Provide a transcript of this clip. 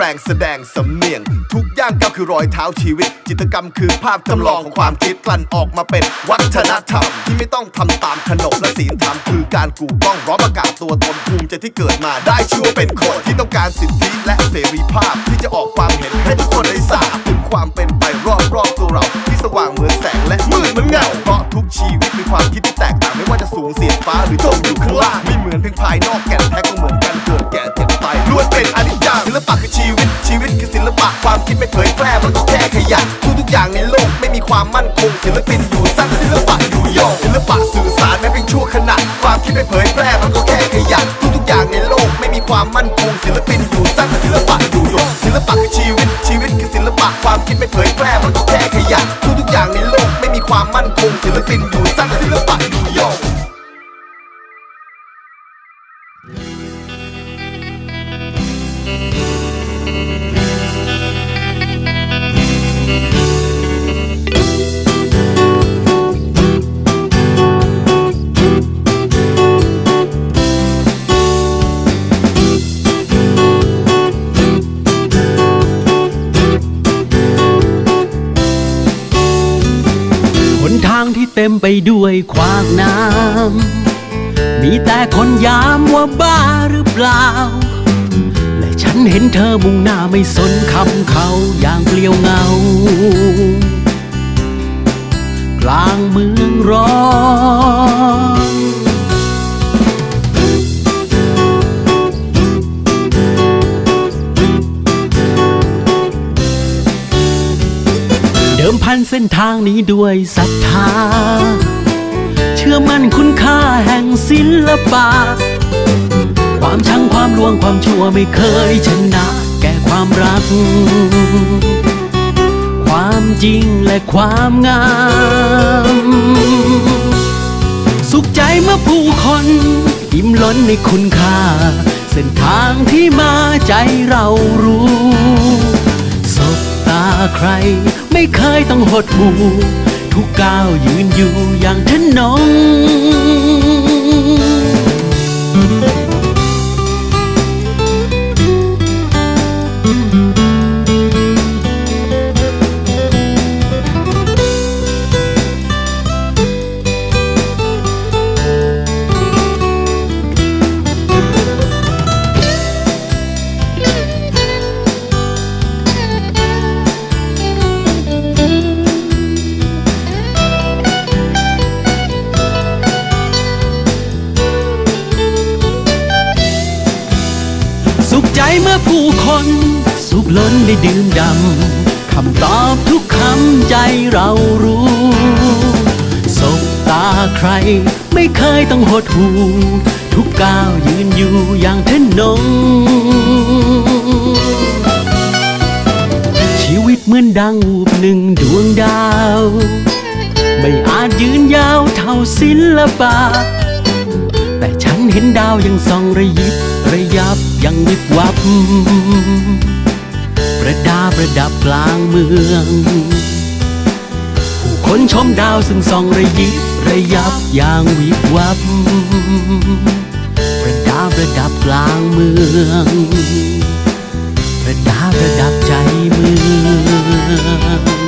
ปลงแสดงสำเนียง ทุกย่างก้าวคือรอยเท้าชีวิต จิตรกรรมคือภาพจำลองของความคิดกลั่นออกมาเป็นวัฒนธรรม ที่ไม่ต้องทำตามขนบและศีลธรรมคือการกูกล้องร้อมประกาศตัวตนภูมิใจที่เกิดมาได้ชื่อว่าเป็นคนที่ต้องการสิทธิและเสรีภาพที่จะออกความเห็นให้ทุกคนได้ทราบถึงความเป็นไปรอบรอบๆตัวเราที่สว่างเหมือนแสงและมืดเหมือนเงาเพราะทุกชีวิตมีความคิดที่แตกต่างไม่ว่าจะสูงเสียดฟ้าหรือจมอยู่ข้างล่างไม่เหมือนเพียงภายนอกแก่นแท้ก็เหมือนกันเกิดแก่ ยะทุกทุกอย่างในโลกไม่มีความมั่นคงศิลปินอยู่สั้นศิลปะอยู่โยงศิลปะสื่อสารแม้เพียงชั่วขณะความคิดไม่เผยแพร่มันก็แค่ขยะทุกทุกอย่างในโลกไม่มีความมั่นคงศิลปินอยู่สั้นศิลปะอยู่โยงศิลปะคือชีวิตชีวิตคือศิลปะความคิดไม่เผยแพร่มันก็แค่ขยะทุกทุกอย่างในโลกไม่มีความมั่นคงศิลปินอยู่สั้นศิลปะอยู่โยง เต็มไปด้วยขวากน้ำ มีแต่คนยามว่าบ้าหรือเปล่า และฉันเห็นเธอมุ่งหน้าไม่สนคำเขาอย่างเปลี่ยวเงา กลางเมืองร้อน เส้นทางนี้ด้วยศรัทธา เชื่อมั่นคุณค่าแห่งศิลปะ ความชังความลวงความชั่วไม่เคยชนะ แก่ความรัก ความจริงและความงาม สุขใจเมื่อผู้คนอิ่มล้นในคุณค่า เส้นทางที่มาใจเรารู้ สบตาใคร ไม่เคยต้องหดหู่ทุกก้าวยืนอยู่อย่างทะน เมื่อผู้คนสุขล้นได้ดื่มดำคำตอบทุกคำใจเรารู้สบตาใครไม่เคยต้องหดหูทุกก้าวยืนอยู่อย่างทะนง ชีวิตเหมือนดังวูบหนึ่งดวงดาว ไม่อาจยืนยาวเท่าศิลปะ เห็นดาวยังส่องระยิบระยับยังวิบวับ ประดาประดับกลางเมือง ผู้คนชมดาวซึ่งส่องระยิบระยับอย่างวิบวับ ประดาประดับกลางเมือง ประดาประดับใจเมือง